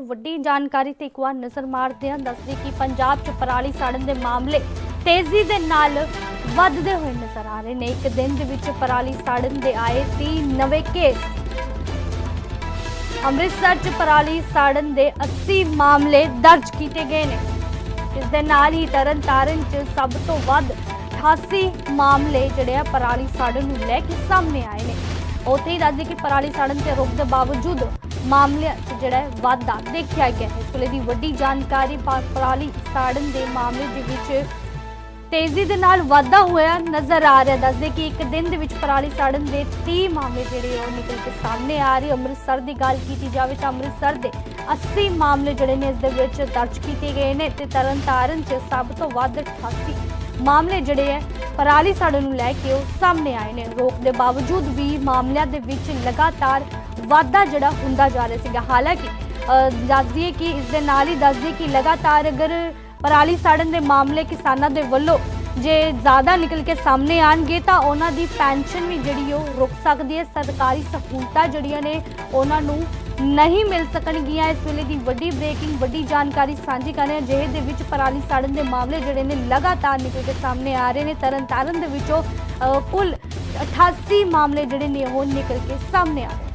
ਵੱਡੀ ਜਾਣਕਾਰੀ ਤੇ ਇੱਕ ਵਾਰ ਨਜ਼ਰ ਮਾਰਦੇ ਹਾਂ, ਦੱਸਦੇ ਕਿ ਪੰਜਾਬ 'ਚ ਪਰਾਲੀ ਸਾੜਨ ਦੇ ਮਾਮਲੇ ਤੇਜ਼ੀ ਦੇ ਨਾਲ ਵੱਧਦੇ ਹੋਏ ਨਜ਼ਰ ਆ ਰਹੇ ਨੇ। ਇੱਕ ਦਿਨ ਦੇ ਵਿੱਚ ਪਰਾਲੀ ਸਾੜਨ ਦੇ ਆਏ 30 ਨਵੇਂ ਕੇਸ। ਅੰਮ੍ਰਿਤਸਰ 'ਚ ਪਰਾਲੀ ਸਾੜਨ ਦੇ 80 ਮਾਮਲੇ ਦਰਜ ਕੀਤੇ ਗਏ ਨੇ। ਇਸ ਦੇ ਨਾਲ ਹੀ ਤਰਨਤਾਰਨ 'ਚ ਸਭ ਤੋਂ ਵੱਧ 88 ਮਾਮਲੇ ਜਿਹੜੇ ਆ ਪਰਾਲੀ ਸਾੜਨ ਨੂੰ ਲੈ ਕੇ ਸਾਹਮਣੇ ਆਏ ਨੇ। ਉੱਥੇ ਹੀ ਦੱਸਦੇ ਕਿ ਪਰਾਲੀ ਸਾੜਨ ਤੇ ਰੋਕ ਦੇ ਬਾਵਜੂਦ ਮਾਮਲਿਆਂ 'ਚ ਜਿਹੜਾ ਹੈ ਵਾਧਾ ਦੇਖਿਆ ਗਿਆ ਹੈ। ਇਸ ਵੇਲੇ ਦੀ ਵੱਡੀ ਜਾਣਕਾਰੀ ਪਰਾਲੀ ਸਾੜਨ ਦੇ ਮਾਮਲੇ ਦੇ ਵਿੱਚ ਤੇਜ਼ੀ ਦੇ ਨਾਲ ਵਾਧਾ ਹੋਇਆ ਨਜ਼ਰ ਆ ਰਿਹਾ। ਦੱਸਦੇ ਕਿ ਇੱਕ ਦਿਨ ਦੇ ਵਿੱਚ ਪਰਾਲੀ ਸਾੜਨ ਦੇ 30 ਮਾਮਲੇ ਜਿਹੜੇ ਉਹ ਨਿਕਲ ਕੇ ਸਾਹਮਣੇ ਆ ਰਹੇ। ਅੰਮ੍ਰਿਤਸਰ ਦੀ ਗੱਲ ਕੀਤੀ ਜਾਵੇ ਤਾਂ ਅੰਮ੍ਰਿਤਸਰ ਦੇ 80 ਮਾਮਲੇ ਜਿਹੜੇ ਨੇ ਇਸ ਦੇ ਵਿੱਚ ਦਰਜ ਕੀਤੇ ਗਏ ਨੇ ਤੇ ਤਰਨਤਾਰਨ 'ਚ ਸਭ ਤੋਂ ਵੱਧ 88 ਮਾਮਲੇ ਜਿਹੜੇ ਹੈ ਪਰਾਲੀ ਸਾੜਨ ਨੂੰ ਲੈ ਕੇ ਉਹ ਸਾਹਮਣੇ ਆਏ ਨੇ। ਰੋਕ ਦੇ ਬਾਵਜੂਦ ਵੀ ਮਾਮਲਿਆਂ ਦੇ ਵਿੱਚ ਲਗਾਤਾਰ ਵਾਧਾ ਜਿਹੜਾ ਹੁੰਦਾ ਜਾ ਰਿਹਾ ਸੀਗਾ। ਹਾਲਾਂਕਿ ਅ, ਦੱਸ ਦਈਏ ਕਿ ਇਸ ਦੇ ਨਾਲ ਹੀ ਦੱਸ ਦਈਏ ਕਿ ਲਗਾਤਾਰ ਅਗਰ ਪਰਾਲੀ ਸਾੜਨ ਦੇ ਮਾਮਲੇ ਕਿਸਾਨਾਂ ਦੇ ਵੱਲੋਂ ਜੇ ਜ਼ਿਆਦਾ ਨਿਕਲ ਕੇ ਸਾਹਮਣੇ ਆਣਗੇ ਤਾਂ ਉਹਨਾਂ ਦੀ ਪੈਨਸ਼ਨ ਵੀ ਜਿਹੜੀ ਉਹ ਰੁਕ ਸਕਦੀ ਹੈ। ਸਰਕਾਰੀ ਸਹੂਲਤਾਂ ਜਿਹੜੀਆਂ ਨੇ ਉਹਨਾਂ ਨੂੰ ਨਹੀਂ ਮਿਲ ਸਕਣਗੀਆਂ। ਇਸ ਵੇਲੇ ਦੀ ਵੱਡੀ ਬ੍ਰੇਕਿੰਗ ਵੱਡੀ ਜਾਣਕਾਰੀ ਸਾਂਝੀ ਕਰ ਰਹੇ ਹਾਂ। ਜਿਹੇ ਦੇ ਵਿੱਚ ਪਰਾਲੀ ਸਾੜਨ ਦੇ ਮਾਮਲੇ ਜਿਹੜੇ ਨੇ ਲਗਾਤਾਰ ਨਿਕਲ ਕੇ ਸਾਹਮਣੇ ਆ ਰਹੇ ਨੇ। ਤਰਨਤਾਰਨ ਦੇ ਵਿੱਚੋਂ ਕੁੱਲ 88 ਮਾਮਲੇ ਜਿਹੜੇ ਨੇ ਉਹ ਨਿਕਲ ਕੇ ਸਾਹਮਣੇ ਆ ਰਹੇ